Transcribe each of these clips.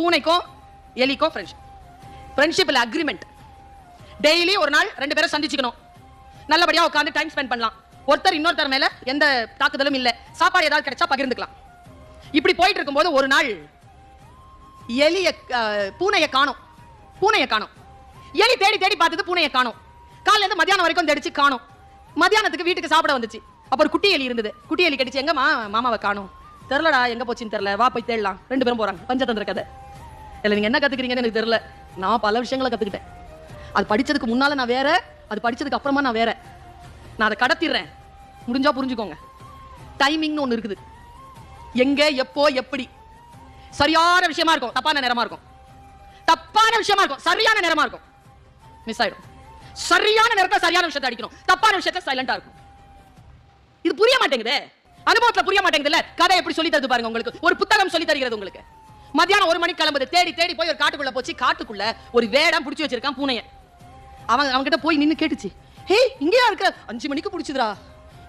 பூனைக்கும் எலிக்கும் friendship friendship இல்லை agreement daily ஒரு நாள் ரெண்டு பேரும் சந்திச்சுக்கணும். நல்லபடியா உட்காந்து டைம் ஸ்பெண்ட் பண்ணலாம். ஒருத்தர் இன்னொருத்தர் மேல எந்த தாக்குதலும் இல்லை. சாப்பாடு ஏதாவது கிடைச்சா பகிர்ந்துக்கலாம். இப்படி போயிட்டு இருக்கும்போது ஒரு நாள் எலிய பூனையை காணும். பூனையை காணும். காணோம் எலி தேடி தேடி பார்த்தது பூனையை காணும். காலையில இருந்து மத்தியானம் வரைக்கும் தடிச்சு காணோம். மத்தியானத்துக்கு வீட்டுக்கு சாப்பிட வந்துச்சு. அப்போ ஒரு குட்டி எலி இருந்தது. குட்டி எலி கடிச்சு எங்கம்மா மாமாவை காணும். தெரிலடா எங்க போச்சுன்னு தெரில வா போய் தேடலாம். ரெண்டு பேரும் போறாங்க. பஞ்சதந்திர கதை. இல்ல நீங்க என்ன கத்துக்கிறீங்கன்னு எனக்கு தெரியல. நான் பல விஷயங்களை கத்துக்கிட்டேன். அது படிச்சதுக்கு முன்னால நான் வேற அது படிச்சதுக்கு அப்புறமா நான் வேற. நான் அதை கடத்திடுறேன். முடிஞ்சா புரிஞ்சுக்கோங்க. டைமிங்னு ஒன்று இருக்குது. எங்க எப்போ எப்படி. சரியான விஷயமா இருக்கும். தப்பான நேரமா இருக்கும். தப்பான விஷயமா இருக்கும். சரியான நேரமா இருக்கும். மிஸ் ஆயிடும். சரியான நேரத்தை சரியான விஷயத்தை அடிக்கணும். தப்பான விஷயத்தை சைலண்டா இருக்கும். இது புரிய மாட்டேங்குதே. அனுபவத்தில் புரிய மாட்டேங்குதுல்ல? கதை எப்படி சொல்லி தருது பாருங்க உங்களுக்கு. ஒரு புத்தகம் சொல்லி தருகிறது உங்களுக்கு. மத்தியானம் ஒரு மணிக்கு கிளம்புது. தேடி தேடி போய் ஒரு காட்டுக்குள்ள போச்சு. காட்டுக்குள்ள ஒரு வேடம் புடிச்சு வச்சிருக்கான் பூனைய. அவன் அவன்கிட்ட போய் நின்னு கேட்டுச்சு. ஹே இங்கேயா இருக்க? அஞ்சு மணிக்கு பிடிச்சதுடா.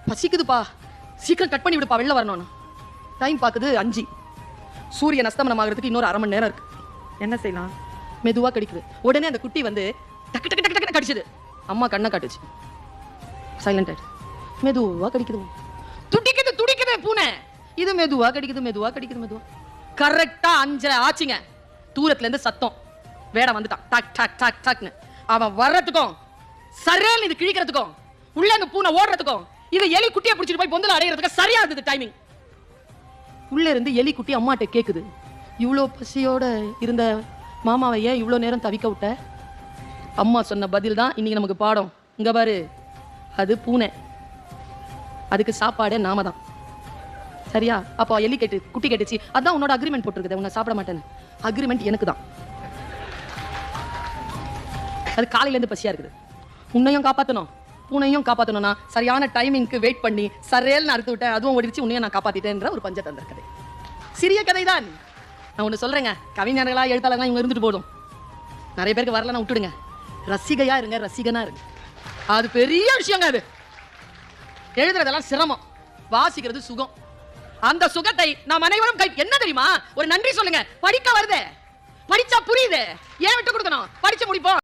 பசிக்குதுப்பா. சீக்கிரம் கட் பண்ணி விடுப்பா வெளில வரணும்னு. டைம் பார்க்குது அஞ்சு. சூரியன் அஸ்தமனம் ஆகிறதுக்கு இன்னொரு அரை மணி நேரம் இருக்கு. என்ன செய்யலாம்? மெதுவா கடிக்குது. உடனே அந்த குட்டி வந்து டக்கு டக்கு டக்கு டக்குன்னு கடிச்சது. அம்மா கண்ணை காட்டுச்சு. சைலண்ட் ஆயிடுச்சு மெதுவா கடிக்குது. துடிக்குது துடிக்குது பூனை. இது மெதுவா கடிக்குது மெதுவா கடிக்குது மெதுவா. கரெக்டா அஞ்சரை ஆச்சுங்க. தூரத்துல இருந்து சத்தம். வேடம் வந்துட்டான். டக் டாக் டக் டக்னு. அவன் வர்றதுக்கும் சரியான இது கிழிக்கிறதுக்கும் உள்ள அந்த பூனை ஓடுறதுக்கும் இது எலி குட்டியை பிடிச்சிட்டு போய் பொந்தல அடைகிறதுக்கு சரியா இருந்தது டைமிங் உள்ள இருந்து எலி குட்டி அம்மாட்ட கேக்குது. இவ்வளோ பசியோட இருந்த மாமாவை ஏன் இவ்வளோ நேரம் தவிக்க விட்ட? அம்மா சொன்ன பதில் தான் இன்னைக்கு நமக்கு பாடம். இங்க பாரு. அது பூனை. அதுக்கு சாப்பாடே நாம தான் சரியா? அப்போ எலி கேட்டு குட்டி கேட்டுச்சு. அதான் உன்னோட அக்ரிமெண்ட் போட்டிருக்குது உன்னை சாப்பிட மாட்டேன்னு. அக்ரிமெண்ட் எனக்கு தான் அது காலையில இருந்து பசியா இருக்குது. உன்னையும் காப்பாத்தணும். பூனையும் காப்பாத்தணும்னா சரியான டைமிங்க்கு வெயிட் பண்ணி சரேல்னு அறுத்து விட்டேன் அதுவும் ஓடிடுச்சு உன்னையும் நான் காப்பாத்திட்டேன்ற ஒரு பஞ்சதந்திர கதை. சிறிய கதை தான் நான் ஒன்று சொல்றேங்க. கவிஞர்களா எழுத்தாளர்களா இவங்க இருந்துட்டு போதும். நிறைய பேருக்கு வரலன்னா விட்டுடுங்க. ரசிகையா இருங்க ரசிகனா இருங்க. அது பெரிய விஷயங்க அது. எழுதுறதெல்லாம் சிரமம். வாசிக்கிறது சுகம். அந்த சுகத்தை நாம் அனைவரும் கை என்ன தெரியுமா? ஒரு நன்றி சொல்லுங்க. படிக்க வருது. படிச்சா புரியுது. ஏன் விட்டு கொடுக்கணும்? படிச்சு முடிப்போம்.